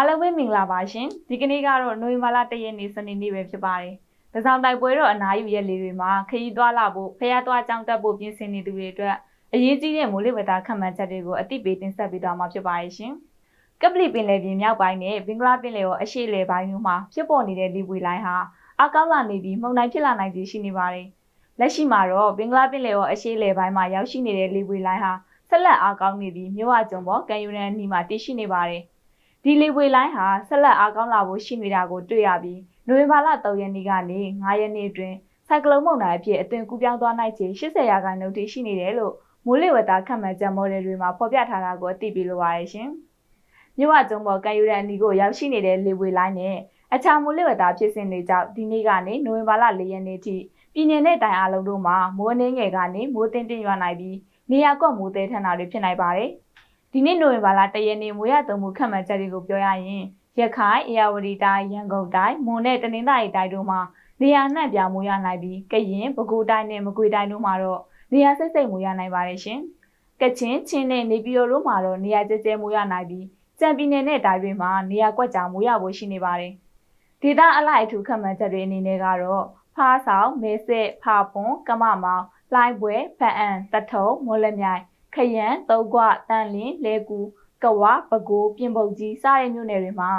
အားလုံးပဲမင်္ဂလာပါရှင်ဒီကနေ့ကတော့နိုဝင်ဘာလ၁ရက်နေ့စနေနေ့ပဲဖြစ်ပါတယ်။ဒါဆောင်တိုက်ပွဲတော့အနားယူရက်လေးတွေမှာခရီးသွားလာဖို့ဖျားသွားကြောင်းတက်ဖို့ပြင်ဆင်နေသူတွေအတွက်အရေးကြီးတဲ့မိုးလေဝသခန့်မှန်းချက်တွေကိုအသိပေးတင်ဆက်ပေးသွားမှာဖြစ်ပါရဲ့ရှင်။ကပလီပင်လယ်ပြင်မြောက်ပိုင်းနဲ့ဘင်္ဂလားပင်လယ်ော်အရှေ့လယ်ပိုင်းတို့မှာဖြစ်ပေါ်နေတဲ့လေပွေလိုင်းဟာအကောက်လာနေပြီးမှုန်တိုင်းဖြစ်လာနိုင်ခြေရှိနေပါတယ်။လက်ရှိမှာတော့ဘင်္ဂလားပင်လယ်ော်အရှေ့လယ်ပိုင်းမှာရောက်ရှိနေတဲ့လေပွေလိုင်းဟာဆက်လက်အားကောင်းနေပြီးမြို့အကျုံပေါ်ကန်ယူရန်နီမှာတည်ရှိနေပါတယ်။ ဒီလေပွေလိုင်းဟာဆက်လက်အားကောင်းလာဖို့ရှိနေတာကိုတွေ့ရပြီးနိုဝင်ဘာလ3ရက်နေ့ကနေ9ရက်နေ့အတွင်းဆိုင်ကလုန်းမုန်တိုင်းအဖြစ်အသွင်ကူးပြောင်းသွားနိုင်ခြေ80ရာခိုင်နှုန်းထိရှိနေတယ်လို့မိုးလေဝသခန့်မှန်းချက်မော်ဒယ်တွေမှာဖော်ပြထားတာကိုအသိပေးလိုပါတယ်ရှင်။မြို့အကျုံပေါ်ကန်ယူရန်နီကိုရောက်ရှိနေတဲ့လေပွေလိုင်းနဲ့အခြားမိုးလေဝသဖြစ်စဉ်တွေကြောင့်ဒီနေ့ကနေနိုဝင်ဘာလ4ရက်နေ့ထိပြည်내နဲ့တိုင်အားလုံးတို့မှာမိုးနှင်းငယ်ကနေမိုးတင်တင်ရွာနိုင်ပြီးနေရာကွက်မိုးသေးထန်တာတွေဖြစ်နိုင်ပါတယ်။ ဒီနေ့နိုဝင်ဘာလ1ရက်နေ့မိုးရသုံးမှုခန့်မှန်းချက်တွေကိုပြောရရင်ရခိုင်၊အေရဝတီတိုင်း၊ရန်ကုန်တိုင်း၊မွန်နဲ့တနင်္သာရီတိုင်းတို့မှာနေရာနှံ့ပြမိုးရနိုင်ပြီးကရင်၊ပဲခူးတိုင်းနဲ့မကွေးတိုင်းတို့မှာတော့နေရာစိတ်စိတ်မိုးရနိုင်ပါတယ်ရှင်။ကချင်၊ချင်းနဲ့နေပြည်တော်တို့မှာတော့နေရာကျကျမိုးရနိုင်ပြီးကြံပြည်နယ်နဲ့တိုင်းတွေမှာနေရာကွက်ကြားမိုးရဖို့ရှိနေပါတယ်။ဒေသအလိုက်အထူးခန့်မှန်းချက်တွေအနေနဲ့ကတော့ဖားဆောင်၊မဲဆက်၊ဖာပွန်၊ကမမောင်၊လိုင်းပွဲ၊ဖန်အံ၊တထုံ၊မော်လမြိုင် ခရမ်း၊တုံးကွ၊တန်လင်း၊လဲကူ၊ကဝ၊ပဲခူး၊ပြင်ပုတ်ကြီးစတဲ့မြို့နယ်တွေမှာ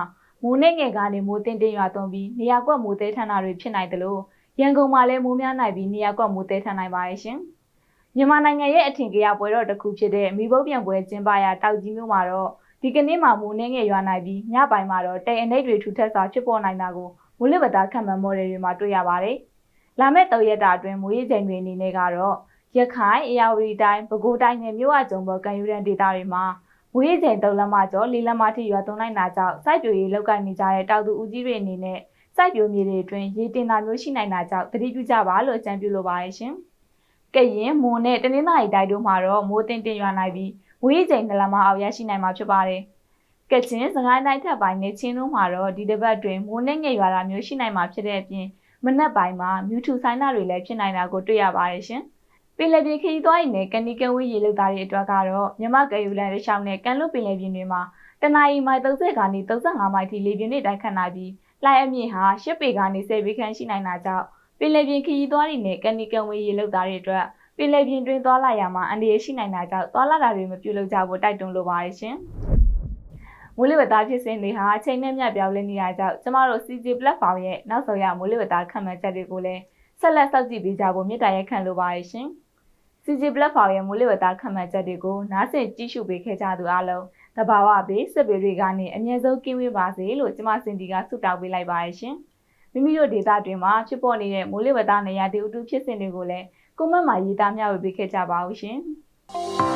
မိုးနဲ့ငယ်ကနေမိုးတင်တင်ရွာသွန်းပြီးနေရာကွက်မိုးသေးထန်တာတွေဖြစ်နိုင်တယ်လို့ရန်ကုန်မှာလည်းမိုးများနိုင်ပြီးနေရာကွက်မိုးသေးထန်နိုင်ပါရဲ့ရှင်။မြန်မာနိုင်ငံရဲ့အထင်ကြီးပွဲတော်တစ်ခုဖြစ်တဲ့မိဘုတ်ပြန်ပွဲကျင်းပရာတောက်ကြီးမြို့မှာတော့ဒီကနေ့မှမိုးနဲ့ငယ်ရွာနိုင်ပြီးညပိုင်းမှာတော့တိမ်အနှိတ်တွေထူထပ်စွာဖြစ်ပေါ်နိုင်တာကိုမိုးလေဝသခန့်မှန်းမော်ဒယ်တွေမှာတွေ့ရပါတယ်။လာမယ့်၃ရက်တာအတွင်းမိုးရေချိန်တွေအနေနဲ့ကတော့ ရခိုင်၊အေရဝတီတိုင်း၊ပဲခူးတိုင်းနဲ့မြို့အကျုံပေါ်ကန်ယူရန်ဒေသတွေမှာမွေးချိန်၃လက်မကျော်၄လက်မထိရွာသွန်းလိုက်တာကြောင့်စိုက်ပျိုးရေးလုပ်ကိုင်နေကြတဲ့တောင်သူဦးကြီးတွေအနေနဲ့စိုက်ပျိုးမြေတွေအတွင်းရေတင်တာမျိုးရှိနိုင်တာကြောင့်သတိပြုကြပါလို့အကြံပြုလိုပါတယ်ရှင်။ကရင်မွန်နဲ့တနင်္သာရီတိုင်းတို့မှာတော့မိုးတင်တင်ရွာနိုင်ပြီးမွေးချိန်၂လက်မအောက်ရရှိနိုင်မှာဖြစ်ပါတယ်။ကချင်စကိုင်းတိုင်းထပ်ပိုင်းနဲ့ချင်းတို့မှာတော့ဒီတစ်ပတ်တွင်မိုးနဲ့ငယ်ရွာတာမျိုးရှိနိုင်မှာဖြစ်တဲ့အပြင်မနက်ပိုင်းမှာမြူထူဆိုင်တာတွေလည်းဖြစ်နိုင်တာကိုတွေ့ရပါတယ်ရှင်။ ပင်လယ်ပြင်ခရီးသွားရင်လည်းကန်နီကန်ဝေးရေလုပ်သားတွေအတွက်ကတော့မြမကယ်ယူလန်တစ်ချောင်းနဲ့ကန်လွတ်ပင်လယ်ပြင်တွေမှာတနအီမိုင်30ကနေ35မိုင်ထိလေပြင်းတွေတိုက်ခတ်နိုင်ပြီးလှိုင်းအမြင့်ဟာ10ပေကနေ10ပေခန့်ရှိနိုင်တာကြောင့်ပင်လယ်ပြင်ခရီးသွားတွေနဲ့ကန်နီကန်ဝေးရေလုပ်သားတွေအတွက်ပင်လယ်ပြင်တွင်သွားလာရမှာအန္တရာယ်ရှိနိုင်တာကြောင့်သွားလာတာတွေမပြုလုပ်ကြဖို့တိုက်တွန်းလိုပါတယ်ရှင်။မိုးလေဝသဖြစ်စဉ်တွေဟာအချိန်နဲ့မျှပြောင်းလဲနေတာကြောင့်ကျမတို့ CJ platform ရဲ့နောက်ဆုံးရမိုးလေဝသခန့်မှန်းချက်တွေကိုလည်းဆက်လက်စောင့်ကြည့်ပေးကြဖို့မြစ်တာရက်ခံလိုပါတယ်ရှင်။ CG Platform ရဲ့မိုးလေဝသခန့်မှန်းချက်တွေကိုနားဆင်ကြည့်ရှုပေးခဲ့ကြသူအားလုံးတဘာဝဘေးစစ်ပေတွေကနေအမြဲဆုံးကင်းဝေးပါစေလို့ကျမစင်တီကဆုတောင်းပေးလိုက်ပါရရှင်။မိမိတို့ဒေသတွင်မှာဖြစ်ပေါ်နေတဲ့မိုးလေဝသနေရာတည်ဥတုဖြစ်စဉ်တွေကိုလည်းကွန်မန့်မှာရေးသားမျှဝေပေးခဲ့ကြပါဦးရှင်။